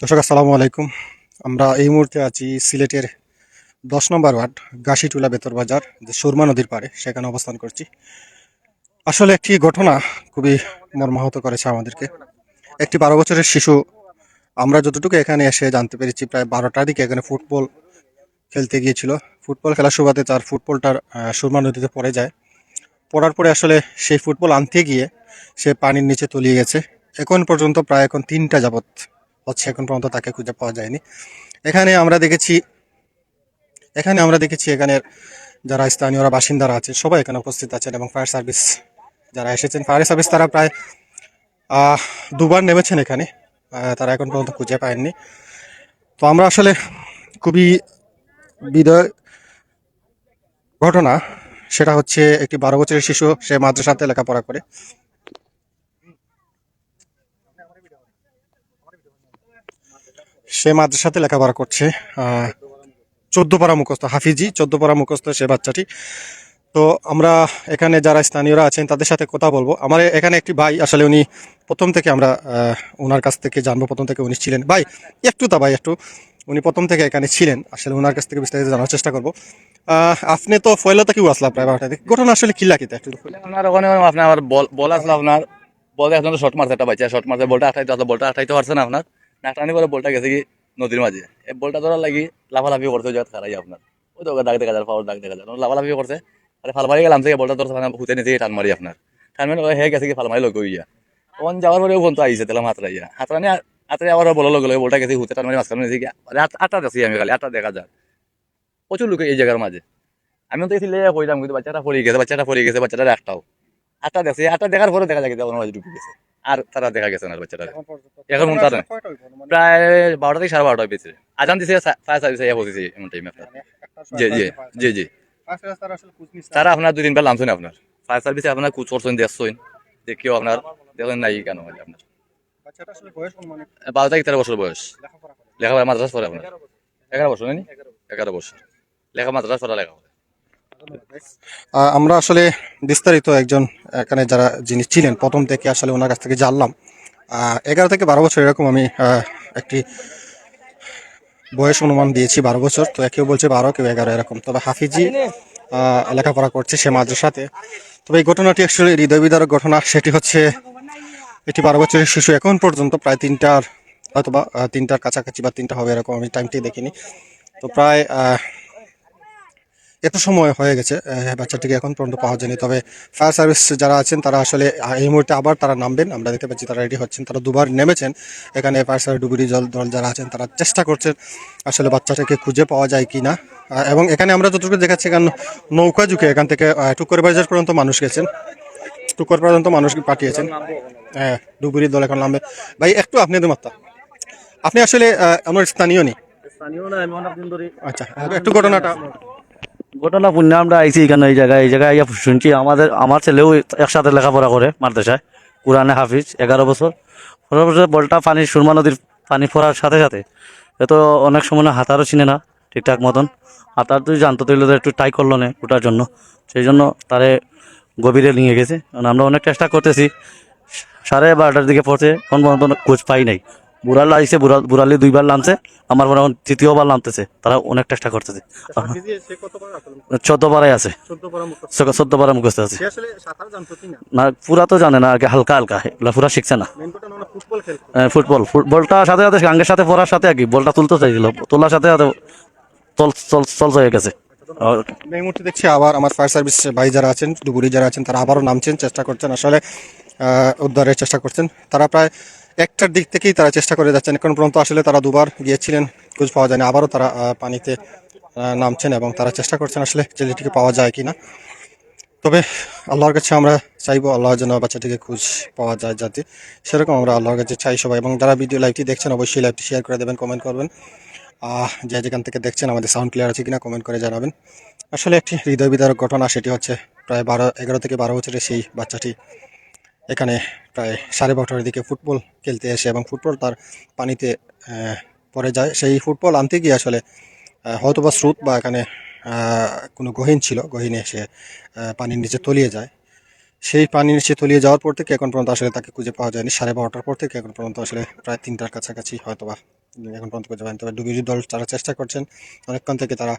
দর্শক, আসসালামু আলাইকুম। আমরা এই মুহূর্তে আছি সিলেটের দশ নম্বর ওয়ার্ড গাছিটুলা বেতর বাজার, যে সুরমা নদীর পাড়ে, সেখানে অবস্থান করছি। আসলে একটি ঘটনা খুবই মর্মাহত করেছে আমাদেরকে। একটি বারো বছরের শিশু, আমরা যতটুকু এখানে এসে জানতে পেরেছি, প্রায় বারোটার দিকে এখানে ফুটবল খেলতে গিয়েছিল। ফুটবল খেলার সুবাদে তার ফুটবলটার সুরমা নদীতে পড়ে যায়। পড়ার পরে আসলে সেই ফুটবল আনতে গিয়ে সে পানির নিচে তলিয়ে গেছে। এখন পর্যন্ত প্রায় এখন তিনটা যাবত হচ্ছে এখন পর্যন্ত তাকে খুঁজে পাওয়া যায়নি। এখানে আমরা দেখেছি, এখানে আমরা দেখেছি এখানের যারা স্থানীয়রা, বাসিন্দারা আছে, সবাই এখানে উপস্থিত আছেন এবং ফায়ার সার্ভিস যারা এসেছেন ফায়ার সার্ভিস তারা প্রায় দুবার নেমেছেন এখানে। তারা এখন পর্যন্ত খুঁজে পায়নি। তো আমরা আসলে খুবই বিদয় ঘটনা, সেটা হচ্ছে একটি বারো বছরের শিশু, সে মাদ্রাসাতে লেখাপড়া করে। সে মাদ্রাসাতে লেখাপড়া করছে চোদ্দ পাড়া মুখস্থ, হাফিজি চোদ্দ পাড়া মুখস্থ সে বাচ্চাটি। তো আমরা এখানে যারা স্থানীয়রা আছেন, তাদের সাথে কথা বলব। আমার এখানে একটি ভাই, আসলে উনি প্রথম থেকে আমরা ওনার কাছ থেকে জানব, প্রথম থেকে উনি ছিলেন। ভাই, একটু তা ভাই, একটু, উনি প্রথম থেকে এখানে ছিলেন, আসলে ওনার কাছ থেকে বিস্তারিত জানার চেষ্টা করব। আপনি তো ফয়লা থেকেও আসলাম প্রায় বারোটা থেকে ঘটনা আসলে কি লাগিতে একটু? আপনার ওখানে আপনার বল আসলে আপনার। বল এখন শর্ট মারছে একটা বাচ্চা শর্ট মারছে, বলটা আঠাইতে বলটা আঠাইতে পারছে না আপনার। নাটানি করে বলটা গেছে কি নদীর মাঝে। এই বলটা ধরার লাগি লাফালাফি করছে ওই জায়গা খারাই আপনার। ওই তো দাগ দেখা যায়, পাওয়ার দাগ দেখা যায়। লাফালাফি করছে। আরে ফালমারি গেলাম থেকে বলটা ধরছে মানে হুতে নিতে টান মারি আপনার। টান মারি হে গেছে কি ফালমারি লোক ইয়া তখন যাওয়ার পরে ওখান তো আইসে তাহলে হাতরাইয়া হাতরানি হাতরাই আবার বলার লগে বলটা গেছে হুতে টান মারি মাঝখানে নিয়েছে আটটা দেখছি আমি খালি, আটটা দেখা যায়। প্রচুর লোক এই জায়গার মাঝে। আমি তো এসে কইলাম কিন্তু বাচ্চাটা পড়ে গেছে, বাচ্চাটা পড়ে গেছে বাচ্চাটা একটাও। আটটা দেখছে, আটটা দেখার পরে দেখা যায় যে ওনার মাঝে ঢুকে গেছে। আর তারা দেখা গেছে না বাচ্চাটা। এখন মন তার প্রায় বারোটা থেকে সাড়ে বারোটা পেয়েছে আজান দিছে ফায়ার সার্ভিসে ইয়া বসেছে এমন টাইমে আপনার জি জি জি জি। তারা আপনার দুই দিন নামছেন আপনার। ফায়ার সার্ভিসে আপনার কুচ করছেন দেখছেন। দেখিও আপনার দেখেন নাই কেন হলে আপনার। বারো থেকে তেরো বছর বয়স। লেখাপড়া মাদ্রাস পড়ে আপনার। এগারো বছর। নাকি এগারো বছর। লেখা মাদ্রাস পড়া লেখা আমরা আসলে বিস্তারিত একজন এখানে যারা যিনি ছিলেন প্রথম থেকে আসলে ওনার কাছ থেকে জানলাম। এগারো থেকে বারো বছর এরকম আমি একটি বয়স অনুমান দিয়েছি বারো বছর। তো কেউ বলছে বারো কেউ এগারো এরকম। তবে হাফিজি লেখাপড়া করছে সে মাদ্রাসাতে। তবে এই ঘটনাটি আসলে হৃদয় বিদারক ঘটনা সেটি হচ্ছে এটি বারো বছরের শিশু এখন পর্যন্ত প্রায় তিনটার হয়তোবা আহ, তিনটার কাছাকাছি বা তিনটা হবে এরকম আমি টাইমটি দেখিনি। তো প্রায় এত সময় হয়ে গেছে আহ, বাচ্চাটিকে এখন পর্যন্ত পাওয়া যায়নি। তবে ফায়ার সার্ভিস যারা আছেন তারা আসলে এই মুহূর্তে আবার তারা নামবেন। আমরা দেখতে পাচ্ছি তারা রেডি হচ্ছেন তারা দুবার নেমেছেন। এখানে ফায়ার সার্ভিস ডুবুরি জল দল যারা আছেন তারা চেষ্টা করছেন আসলে বাচ্চাটাকে খুঁজে পাওয়া যায় কি না এবং এখানে আমরা যতটুকু দেখাচ্ছি এখানে নৌকা ঝুঁকে এখান থেকে টুকর বাজার পর্যন্ত মানুষ গেছেন। টুকর পর্যন্ত মানুষ পাঠিয়েছেন। হ্যাঁ ডুবুরি দল এখন নামবে। ভাই একটু আপনি মাত্রা আপনি আসলে আমার স্থানীয় নি? আচ্ছা একটু ঘটনাটা ঘটনা পুণ্য আমরা আইছি এখানে, এই জায়গায় এই জায়গায় শুনছি। আমাদের, আমার ছেলেও একসাথে লেখাপড়া করে মাদ্রাসায়, কোরআনে হাফিজ, এগারো বছর। পনেরো বছর বলটা পানি, সুরমা নদীর পানি পড়ার সাথে সাথে, এ তো অনেক সময় না হাতারও চিনে না, ঠিকঠাক মতন। হাতার তুই জানতো তৈল একটু ট্রাই করল না ওটার জন্য। সেই জন্য তারে গভীরে নিয়ে গেছে। আমরা অনেক চেষ্টা করতেছি। সাড়ে বারোটার দিকে পড়ছে কোন পর্যন্ত খোঁজ পাই নাই। বুড়াল আইসে বুড়াল বুড়ালি দুইবার নামছে আমার মনে হয় তৃতীয়বার নামতেছে তারা অনেক চেষ্টা করতেছে। চোদ্দ আছে। চোদ্দ- চোদ্দ মুখস্থ আছে। না পুরা তো জানে না আগে হালকা হালকা এগুলা পুরা শিখছে না। হ্যাঁ, ফুটবল। ফুটবলটা সাথে সাথে গাঙ্গের সাথে পড়ার সাথে আর কি বলটা তুলতে চাইছিল। তোলার সাথে সাথে চল চল চল হয়ে গেছে। এই মুহূর্তে দেখছি আবার আমার ফায়ার সার্ভিস ভাই যারা আছেন ডুবুরি যারা আছেন তারা আবারও নামছেন চেষ্টা করছেন। আসলে উদ্ধারের চেষ্টা করছেন। তারা প্রায় একটার দিক থেকেই তারা চেষ্টা করে যাচ্ছেন। এখন পর্যন্ত আসলে তারা দুবার গিয়েছিলেন, খোঁজ পাওয়া যায়নি। আবারও তারা পানিতে নামছেন এবং তারা চেষ্টা করছেন আসলে ছেলেটিকে পাওয়া যায় কিনা। তবে আল্লাহর কাছে আমরা চাইব, আল্লাহ যেন বাচ্চাটিকে খোঁজ পাওয়া যায় যাতে সেরকম আমরা আল্লাহর কাছে চাই সবাই। এবং যারা ভিডিও লাইভটি দেখছেন, অবশ্যই লাইভটি শেয়ার করে দেবেন কমেন্ট করবেন। যে যেখান থেকে দেখছেন, আমাদের সাউন্ড ক্লিয়ার আছে কিনা কমেন্ট করে জানাবেন। আসলে একটি হৃদয় বিদারক ঘটনা, সেটি হচ্ছে প্রায় বারো, এগারো থেকে বারো বছরের সেই বাচ্চাটি এখানে প্রায় সাড়ে বারোটার দিকে ফুটবল খেলতে এসে এবং ফুটবল তার পানিতে পড়ে যায়। সেই ফুটবল আনতে গিয়ে আসলে হয়তো বা স্রোত বা এখানে কোনো গহীন ছিল। গহীনে এসে আহ, পানির নিচে তলিয়ে যায়। সেই পানির নিচে তলিয়ে যাওয়ার পর থেকে এখন পর্যন্ত আসলে তাকে খুঁজে পাওয়া যায়নি। সাড়ে বারোটার পর থেকে এখন পর্যন্ত আসলে প্রায় তিনটার কাছাকাছি হয়তো বা এখন পর্যন্ত খুঁজে পান তবে ডুবুরি দল তারা চেষ্টা করছেন অনেকক্ষণ থেকে তারা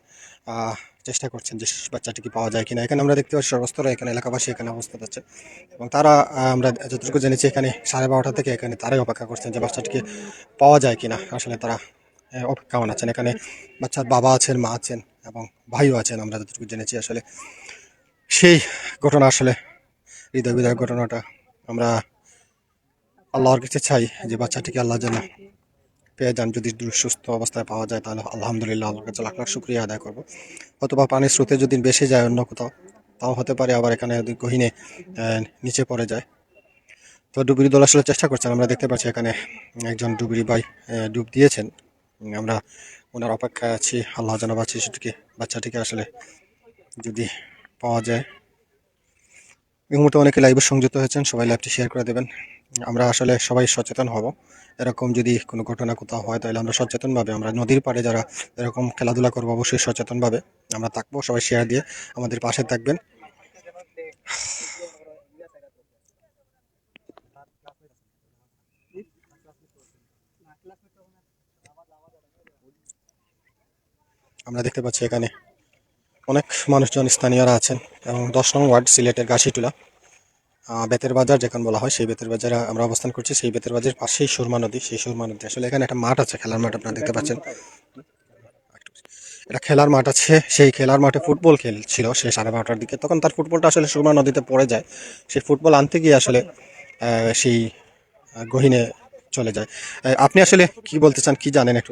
চেষ্টা করছেন যে বাচ্চাটিকে পাওয়া যায় কিনা। এখানে আমরা দেখতে পাচ্ছি সর্বস্তরে এখানে এলাকাবাসী এখানে অবস্থা আছে। এবং তারা আমরা যতটুকু জেনেছি এখানে সাড়ে বারোটা থেকে এখানে তারাই অপেক্ষা করছেন যে বাচ্চাটিকে পাওয়া যায় কিনা। আসলে তারা আহ, অপেক্ষামান আছেন? এখানে বাচ্চার বাবা আছেন মা আছেন এবং ভাইও আছেন আমরা যতটুকু জেনেছি। আসলে সেই ঘটনা আসলে হৃদয় বিদায় ঘটনাটা আমরা আল্লাহর কাছে চাই যে বাচ্চাটিকে আল্লাহ যেন পেয়ে যান। যদি সুস্থ অবস্থায় পাওয়া যায়, তাহলে আলহামদুলিল্লাহ আল্লাহর কাছে লাখ লাখ শুক্রিয়া আদায় করব। অথবা পানির স্রোতে যদি বেশি যায় অন্য কোথাও, তাও হতে পারে আবার এখানে গহিনে নিচে পড়ে যায়। তো ডুবুরি দল আসলে চেষ্টা করছেন। আমরা দেখতে পাচ্ছি এখানে একজন ডুবুরি ভাই ডুব দিয়েছেন। আমরা ওনার অপেক্ষায় আছি। আল্লাহ যেন বাঁচিয়ে সেটিকে বাচ্চাটিকে আসলে যদি পাওয়া যায়। এই মুহূর্তে অনেকে লাইভে সংযুক্ত হয়েছেন। সবাই লাইভটি শেয়ার করে দেবেন। আমরা আসলে সবাই সচেতন হব। এরকম যদি কোনো ঘটনা কোথাও হয়, তাহলে আমরা সচেতনভাবে, আমরা নদীর পাড়ে যারা এরকম খেলাধুলা করব, অবশ্যই সচেতনভাবে আমরা থাকব। সবাই শেয়ার দিয়ে আমাদের পাশে থাকবেন। আমরা দেখতে পাচ্ছি এখানে অনেক মানুষজন স্থানীয়রা আছেন এবং দশ নং ওয়ার্ড সিলেটের গাছিটুলা বেতের বাজার যেখানে বলা হয়, সেই বেতের বাজারে আমরা অবস্থান করছি। সেই বেতের বাজারের পাশেই সুরমা নদী। সেই সুরমা নদী আসলে এখানে একটা মাঠ আছে, খেলার মাঠ আপনারা দেখতে পাচ্ছেন। এটা খেলার মাঠ আছে। সেই খেলার মাঠে ফুটবল খেলছিল সে সাড়ে বারোটার দিকে। তখন তার ফুটবলটা আসলে সুরমা নদীতে পড়ে যায়। সেই ফুটবল আনতে গিয়ে আসলে সেই গহীনে চলে যায়। আপনি আসলে কি বলতে চান, কি জানেন একটু।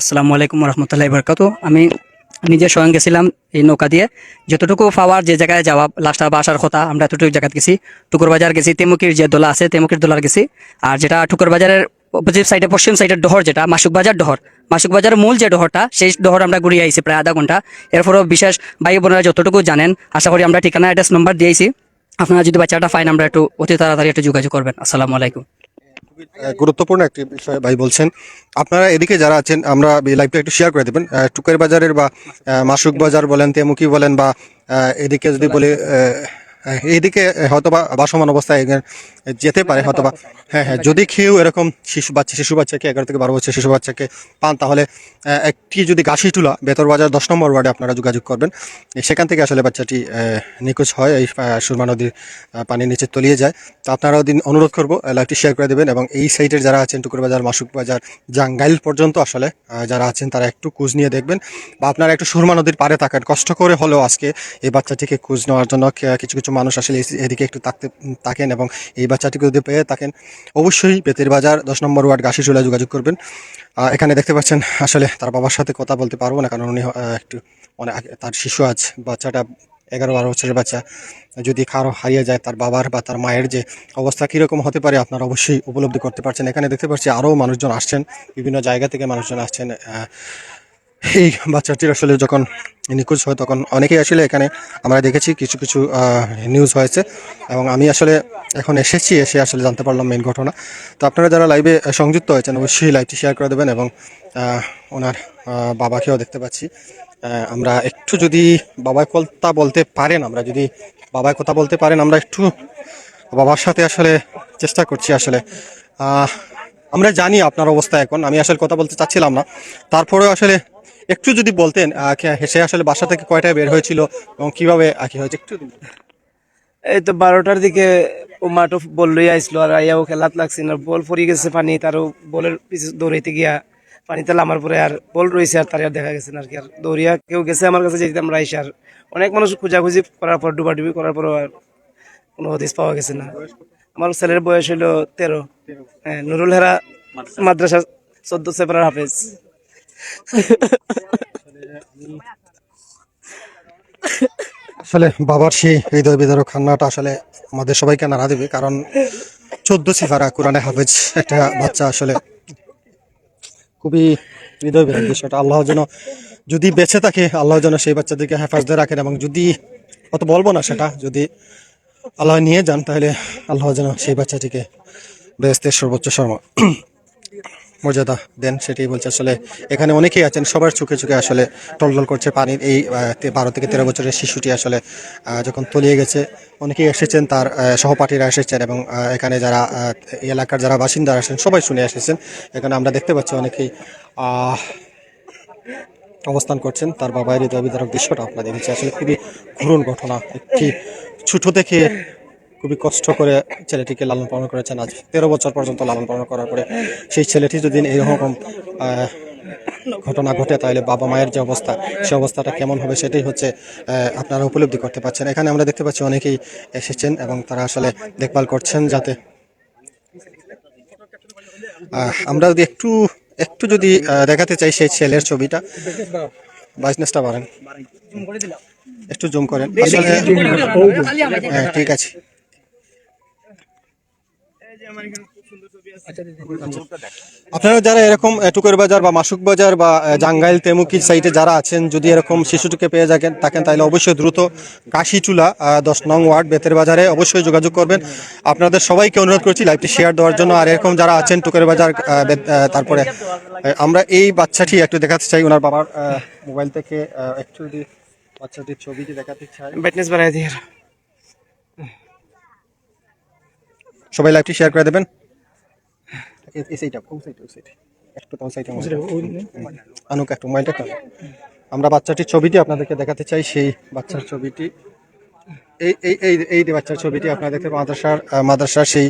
আসসালামু আলাইকুম রহমতুল্লাহ বরকাত আমি নিজে স্বয়ং গেছিলাম এই নৌকা দিয়ে। যতটুকু পাওয়ার যে জায়গায় যাওয়া লাস্টা বা আসার কথা, আমরা এতটুকু জায়গায় গেছি। টুকুর বাজার গেছি, তেমুকির যে দোলা আছে, তেমুকির দোলার গেছি। আর যেটা টুকুর বাজারের অপোজিট সাইডে পশ্চিম সাইডের ডহর যেটা মাসুক বাজার ডহর। মাসুক বাজার মূল যে ডহরটা, সেই ডহর আমরা ঘুরিয়ে আইছি প্রায় আধা ঘণ্টা। এরপরও বিশেষ ভাই বোনেরা যতটুকু জানেন, আশা করি আমরা ঠিকানা অ্যাড্রেস নম্বর দিয়েছি। আপনারা যদি বাচ্চাটা ফাইন আমরা একটু অতি তাড়াতাড়ি একটু যোগাযোগ করবেন। আসসালামু আলাইকুম। গুরুত্বপূর্ণ একটি বিষয় ভাই বলছেন। আপনারা এদিকে যারা আছেন আমরা এই লাইভটা একটু শেয়ার করে দেবেন। টুকের বাজারের বা মাসুক বাজার বলেন তেমুকি বলেন বা এদিকে যদি বলি আহ, আহ, এইদিকে হয়তো বা বাসমান অবস্থায় যেতে পারে হয়তো বা হ্যাঁ হ্যাঁ যদি খেয়েও এরকম শিশু বাচ্চা শিশু বাচ্চাকে এগারো থেকে বারো বছর শিশু বাচ্চাকে পান তাহলে একটি যদি গাছিটুলা বেতর বাজার দশ নম্বর ওয়ার্ডে আপনারা যোগাযোগ করবেন। সেখান থেকে আসলে বাচ্চাটি নিখোঁজ হয় এই সুরমা নদীর পানির নিচে তলিয়ে যায়। তো আপনারাও দিন অনুরোধ করব লাইভটি শেয়ার করে দেবেন এবং এই সাইডের যারা আছেন টুকুর বাজার মাসুক বাজার জাঙ্গাইল পর্যন্ত আসলে যারা আছেন তারা একটু খোঁজ নিয়ে দেখবেন। বা আপনারা একটু সুরমা নদীর পাড়ে থাকেন কষ্ট করে হলেও আজকে এই বাচ্চাটিকে খোঁজ নেওয়ার জন্য কিছু কিছু মানুষ আসলে এদিকে একটু তাকতে থাকেন এবং এই বাচ্চাটিকে যদি পেয়ে থাকেন, অবশ্যই বেতের বাজার দশ নম্বর ওয়ার্ড গাছিচুলা যোগাযোগ করবেন। এখানে দেখতে পাচ্ছেন, আসলে তার বাবার সাথে কথা বলতে পারব না, কারণ উনি একটু আগে- তার শিশু আছে বাচ্চাটা এগারো বারো বছরের বাচ্চা। যদি কারও হারিয়ে যায় তার বাবার বা তার মায়ের যে অবস্থা কীরকম হতে পারে, আপনারা অবশ্যই উপলব্ধি করতে পারছেন। এখানে দেখতে পাচ্ছি আরও মানুষজন আসছেন, বিভিন্ন জায়গা থেকে মানুষজন আসছেন। এই বাচ্চাটির আসলে যখন নিখোঁজ হয়, তখন অনেকেই আসলে এখানে আমরা দেখেছি কিছু কিছু নিউজ হয়েছে এবং আমি আসলে এখন এসেছি, এসে আসলে জানতে পারলাম মেন ঘটনা। তো আপনারা যারা লাইভে সংযুক্ত হয়েছেন, অবশ্যই লাইভটি শেয়ার করে দেবেন এবং ওনার বাবাকেও দেখতে পাচ্ছি। আমরা একটু যদি বাবার কথা বলতে পারেন, আমরা যদি বাবায় কথা বলতে পারেন, আমরা একটু বাবার সাথে আসলে চেষ্টা করছি আসলে। আমরা জানি আপনার অবস্থা এখন, আমি আসলে কথা বলতে চাচ্ছিলাম না। তারপরেও আসলে একটু যদি বলতেন সে আসলে বাসা থেকে কয়টায় বের হয়েছিল এবং কীভাবে আহ, কি হয়েছে একটু এই তো বারোটার দিকে ও মাঠও বল লই আইসলো আর আইয়াও খেলাত লাগছে না বল পড়ে গেছে পানি তারও বলের পিছু দৌড়াইতে গিয়া পানিতে নামার পরে আর বল রয়েছে আর তার দেখা গেছে আর কি। আর দৌড়িয়া কেউ গেছে আমার কাছে যেতে আমরা আর অনেক মানুষ খোঁজাখুঁজি করার পর ডুবাডুবি করার পর আর কোনো হদিস পাওয়া গেছে না। আমার ছেলের বয়স হইল তেরো। হ্যাঁ নুরুল হেরা মাদ্রাসা চোদ্দ সেপ্রার হাফেজ। আসলে বাবার সেই হৃদয় বিদারক কান্নাটা আসলে আমাদের সবাইকে নাড়া দেবে, কারণ চোদ্দ সিফারা কোরআনে হাফেজ একটা বাচ্চা আসলে খুবই হৃদয় বিদারক বিষয়টা আল্লাহ যেন যদি বেঁচে থাকে, আল্লাহ যেন সেই বাচ্চাদেরকে হেফাজতে রাখেন এবং যদি, অত বলব না সেটা, যদি আল্লাহ নিয়ে যান, তাহলে আল্লাহ যেন সেই বাচ্চাটিকে বেহেস্তের সর্বোচ্চ শর্মা। মর্যাদা দেন, সেটাই বলছে। আসলে এখানে অনেকেই আছেন, সবার চোখে চোখে আসলে টলটল করছে পানির এই বারো থেকে তেরো বছরের শিশুটি আসলে যখন তলিয়ে গেছে, অনেকেই এসেছেন, তার সহপাঠীরা এসেছেন এবং এখানে যারা এলাকার যারা বাসিন্দা আছেন, সবাই শুনে এসেছেন। এখানে আমরা দেখতে পাচ্ছি অনেকেই অবস্থান করছেন। তার বাবা হৃদয় বিদারক দৃশ্যটা আপনাদের দিচ্ছে আসলে খুবই করুণ ঘটনা। একটি ছোট থেকে খুবই কষ্ট করে ছেলেটিকে লালন পালন করেছেন। আজ তেরো বছর পর্যন্ত লালন পালন করার পরে সেই ছেলেটি যদি এইরকম ঘটনা ঘটে, তাহলে বাবা মায়ের যে অবস্থা, সে অবস্থাটা কেমন হবে সেটাই হচ্ছে আপনারা উপলব্ধি করতে পারছেন। এখানে আমরা দেখতে পাচ্ছি অনেকেই এসেছেন এবং তারা আসলে দেখভাল করছেন যাতে আমরা যদি একটু একটু যদি দেখাতে চাই সেই ছেলের ছবিটা। বাইসনেসটা বাড়েন। একটু জুম করেন। আসলে হ্যাঁ ঠিক আছে। আপনারা যারা এরকম টুকের বাজার বা মাসুক বাজার বা জাঙ্গাইল তেমুকি সাইটে যারা আছেন যদি এরকম শিশুটিকে পেয়ে থাকেন থাকেন তাহলে অবশ্যই দ্রুত কাশিচুলা আহ, দশ নং ওয়ার্ড বেতের বাজারে অবশ্যই যোগাযোগ করবেন। আপনাদের সবাইকে অনুরোধ করছি লাইভটি শেয়ার দেওয়ার জন্য। আর এরকম যারা আছেন টুকের বাজার তারপরে আমরা এই বাচ্চাটি একটু দেখাতে চাই। ওনার বাবার মোবাইল থেকে একটু যদি বাচ্চাটির ছবিটি দেখাতে চাই। ব্রাইটনেস বাড়াই দিয়ে সবাই লাইভটি শেয়ার করে দেবেন। এ- এই সাইডটা, ওই সাইডটা, ওই সাইডটা। একটু তো সাইডে আনুক একটু মোবাইলটা কানো। আমরা বাচ্চাটির ছবিটি আপনাদেরকে দেখাতে চাই সেই বাচ্চার ছবিটি। এই এই এই এই বাচ্চার ছবিটি আপনাদেরকে দেখতে পাবেন মাদ্রাসার মাদ্রাসার সেই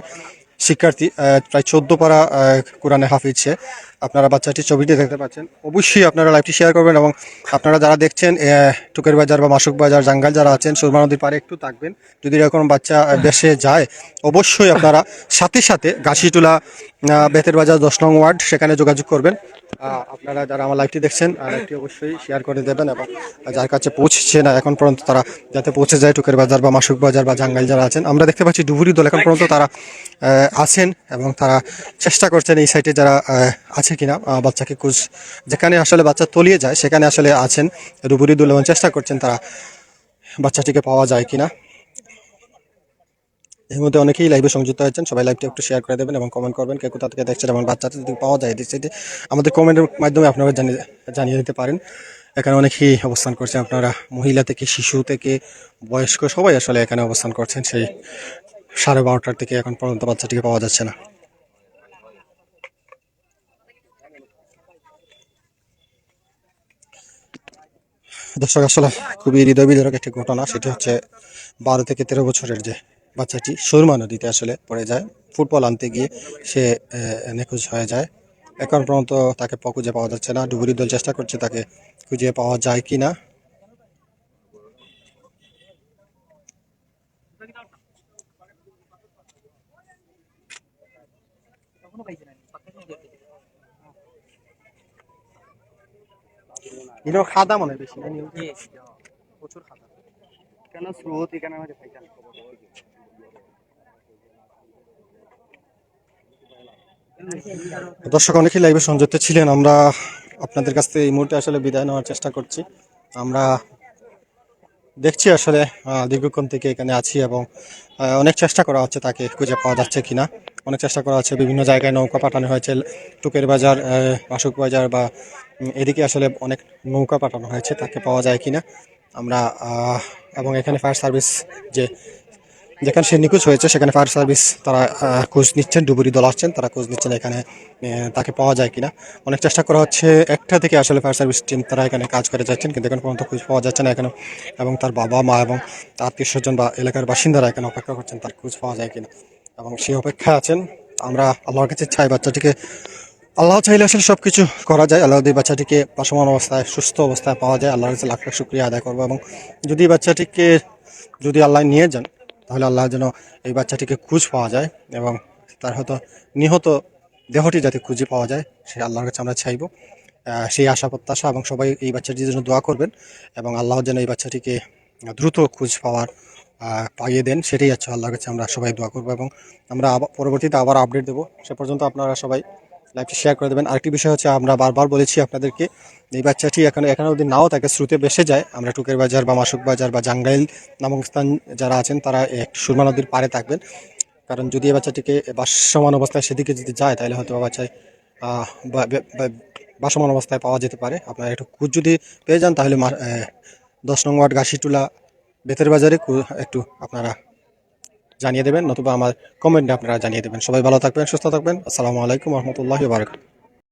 শিক্ষার্থী প্রায় চোদ্দ পারা কোরআনে হাফিজ সে। আপনারা বাচ্চাটির ছবিটি দেখতে পাচ্ছেন। অবশ্যই আপনারা লাইভটি শেয়ার করবেন এবং আপনারা যারা দেখছেন টুকের বাজার বা মাসুক বাজার, জাঙ্গাল যারা আছেন, সুরমা নদীর পারে একটু থাকবেন। যদি এরকম বাচ্চা দেশে যায়, অবশ্যই আপনারা সাথে সাথে গাছিটুলা বেতের বাজার দশ নং ওয়ার্ড, সেখানে যোগাযোগ করবেন। আপনারা যারা আমার লাইভটি দেখছেন লাইভটি অবশ্যই শেয়ার করে দেবেন এবং যার কাছে পৌঁছছে না এখন পর্যন্ত তারা যাতে পৌঁছে যায় টুকের বাজার বা মাসুক বাজার বা জাঙ্গাইল যারা আছেন। আমরা দেখতে পাচ্ছি ডুবুরি দল এখন পর্যন্ত তারা আছেন এবং তারা চেষ্টা করছেন এই সাইটে যারা আছে কিনা বাচ্চাকে খুঁজ। যেখানে আসলে বাচ্চা তলিয়ে যায়, সেখানে আসলে আছেন। ডুবুরি দল এবং চেষ্টা করছেন তারা বাচ্চাটিকে পাওয়া যায় কিনা। এর মধ্যে অনেকেই লাইভে সংযুক্ত হয়েছেন। সবাই লাইভটি একটু শেয়ার করে দেবেন এবং কমেন্ট করবেন কে কোথা থেকে দেখছেন এবং বাচ্চাটা যদি পাওয়া যায় সেটি আমাদের কমেন্টের মাধ্যমে আপনারা জানিয়ে জানিয়ে দিতে পারেন। এখানে অনেকেই অবস্থান করছেন, আপনারা মহিলা থেকে, শিশু থেকে, বয়স্ক সবাই আসলে এখানে অবস্থান করছেন। সেই সাড়ে বারোটার থেকে এখন পর্যন্ত বাচ্চাটিকে পাওয়া যাচ্ছে না। দর্শক, আসলে খুবই হৃদয় বিদারক একটি ঘটনা, সেটি হচ্ছে বারো থেকে তেরো বছরের যে বাচ্চাটি সুরমা নদীতে আসলে পড়ে যায় ফুটবল আনতে গিয়ে সে নিখোঁজ হয়ে যায় এখন পর্যন্ত তাকে প- খুঁজে পাওয়া যাচ্ছে না ডুবুরি দল চেষ্টা করছে তাকে খুঁজে পাওয়া যায় কি না এগুলো খাদা মনে হয় বেশি না? প্রচুর খাদা কেন স্রোত এখানে আমাদের দর্শক অনেকেই লাইভে সংযুক্ত ছিলেন। আমরা আপনাদের কাছ থেকে এই মুহূর্তে আসলে বিদায় নেওয়ার চেষ্টা করছি। আমরা দেখছি আসলে দীর্ঘক্ষণ থেকে এখানে আছি এবং অনেক চেষ্টা করা হচ্ছে তাকে খুঁজে পাওয়া যাচ্ছে কিনা। অনেক চেষ্টা করা হচ্ছে, বিভিন্ন জায়গায় নৌকা পাঠানো হয়েছে। টুকের বাজার মাসুক বাজার বা এদিকে আসলে অনেক নৌকা পাঠানো হয়েছে, তাকে পাওয়া যায় কিনা। আমরা এবং এখানে ফায়ার সার্ভিস যে যেখানে সে নিখোঁজ হয়েছে, সেখানে ফায়ার সার্ভিস তারা খোঁজ নিচ্ছেন, ডুবুরি দল আসছেন, তারা খোঁজ নিচ্ছেন এখানে তাকে পাওয়া যায় কিনা। অনেক চেষ্টা করা হচ্ছে, একটা থেকে আসলে ফায়ার সার্ভিস টিম তারা এখানে কাজ করে যাচ্ছেন, কিন্তু এখন পর্যন্ত খোঁজ পাওয়া যাচ্ছে না এখানে। এবং তার বাবা, মা এবং আত্মীয় স্বজন বা এলাকার বাসিন্দারা এখানে অপেক্ষা করছেন তার খোঁজ পাওয়া যায় কিনা। এবং সেই অপেক্ষায় আছেন, আমরা আল্লাহর কাছে চাই বাচ্চাটিকে, আল্লাহ চাইলে আসলে সব কিছু করা যায়। আল্লাহ যদি বাচ্চাটিকে বর্তমান অবস্থায়, সুস্থ অবস্থায় পাওয়া যায়, আল্লাহর কাছে লাখ লাখ শুক্রিয়া আদায় করব। এবং যদি বাচ্চাটিকে, যদি আল্লাহ নিয়ে যান তাহলে আল্লাহ যেন এই বাচ্চাটিকে খুঁজ পাওয়া যায় এবং তার হয়তো নিহত দেহটি যাতে খুঁজে পাওয়া যায়, সে আল্লাহর কাছে আমরা চাইব। সেই আশা, প্রত্যাশা এবং সবাই এই বাচ্চাটির জন্য দোয়া করবেন এবং আল্লাহ যেন এই বাচ্চাটিকে দ্রুত খুঁজ পাওয়ার পাইয়ে দেন, সেটাই হচ্ছে আল্লাহর কাছে আমরা সবাই দোয়া করব এবং আমরা পরবর্তীতে আবার আপডেট দেবো। সে পর্যন্ত আপনারা সবাই লাইভটি শেয়ার করে দেবেন। আরেকটি বিষয় হচ্ছে আমরা বারবার বলেছি আপনাদেরকে এই বাচ্চাটি এখন এখানে যদি নাও তাকে শ্রুতে বেসে যায় আমরা টুকের বাজার বা মাসুক বাজার বা জাঙ্গাইল নামক স্থান যারা আছেন তারা এক সুরমা নদীর পাড়ে থাকবেন। কারণ যদি এই বাচ্চাটিকে বাসমান অবস্থায় সেদিকে যদি যায় তাহলে হয়তো বাচ্চায় আহ, বা- বা- বা- ভাসমান অবস্থায় পাওয়া যেতে পারে। আপনারা একটু খোঁজ যদি পেয়ে যান তাহলে দশ নং ওয়ার্ড গাছিটুলা বেতের বাজারে একটু আপনারা জানিয়ে দেবেন, নতুবা আমার কমেন্টে আপনারা জানিয়ে দেবেন। সবাই ভালো থাকবেন, সুস্থ থাকবেন। আসসালামু আলাইকুম রহমতুল্লাহ বারকাত